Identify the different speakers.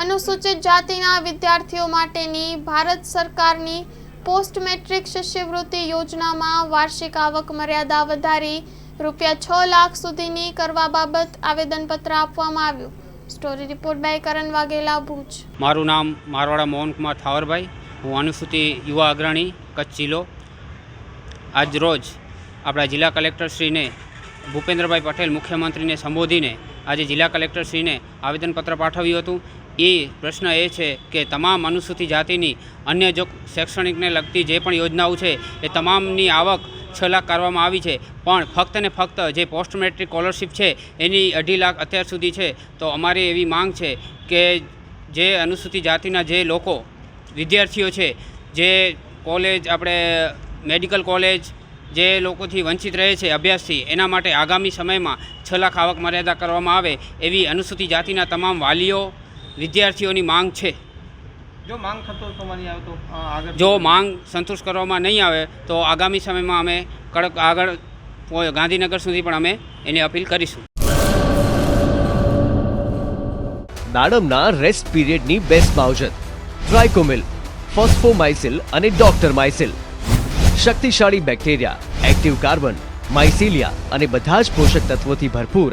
Speaker 1: અનુસૂચિત જાતિના વિદ્યાર્થીઓ માટેની ભારત સરકારની પોસ્ટ મેટ્રિક શિષ્યવૃત્તિ યોજનામાં વાર્ષિક આવક મર્યાદા વધારી રૂપિયા છ લાખ સુધીની કરવા બાબત આવેદનપત્ર આપવામાં આવ્યું. Story report by Karan Vaghela, Bhuj.
Speaker 2: મારું નામ મારવાડા મોહનકુમાર થાવરભાઈ. હું અનુસૂચિ યુવા અગ્રણી, કચ્છ જિલ્લો. આજ રોજ આપણા જિલ્લા કલેક્ટરશ્રીને, ભૂપેન્દ્રભાઈ પટેલ મુખ્યમંત્રીને સંબોધીને આજે જિલ્લા કલેક્ટરશ્રીને આવેદનપત્ર પાઠવ્યું હતું. એ પ્રશ્ન એ છે કે તમામ અનુસૂચિત જાતિની, અન્ય જો શૈક્ષણિકને લગતી જે પણ યોજનાઓ છે, એ તમામની આવક છ લાખ કરવામાં આવી છે. પણ ફક્ત ને ફક્ત જે પોસ્ટ મેટ્રિક સ્કોલરશીપ છે, એની અઢી લાખ અત્યાર સુધી છે. તો અમારી એવી માંગ છે કે જે અનુસૂચિત જાતિના જે લોકો, વિદ્યાર્થીઓ છે, જે કોલેજ આપણે, મેડિકલ કોલેજ જે લોકોથી વંચિત રહે છે અભ્યાસથી, એના માટે આગામી સમયમાં છ લાખ આવક મર્યાદા કરવામાં આવે એવી અનુસૂચિત જાતિના તમામ વાલીઓ વિદ્યાર્થીઓની માંગ છે.
Speaker 3: જો માંગ આવે તો આગળ
Speaker 2: જો માંગ સંતુષ્ટ કરવામાં નહીં આવે તો આગામી સમયમાં અમે કડક આગળ ગાંધીનગર સુધી પણ અમે એની અપીલ કરીશું.
Speaker 4: દાડમના રેસ્ટ પીરિયડની બેસ્ટ માવજત ટ્રાયકોમિલ ફોસ્ફોમાઇસિલ અને ડોક્ટર માઇસિલ શક્તિશાળી બેક્ટેરિયા એક્ટિવ કાર્બન માઇસિલિયા અને બધા જ પોષક તત્વોથી ભરપૂર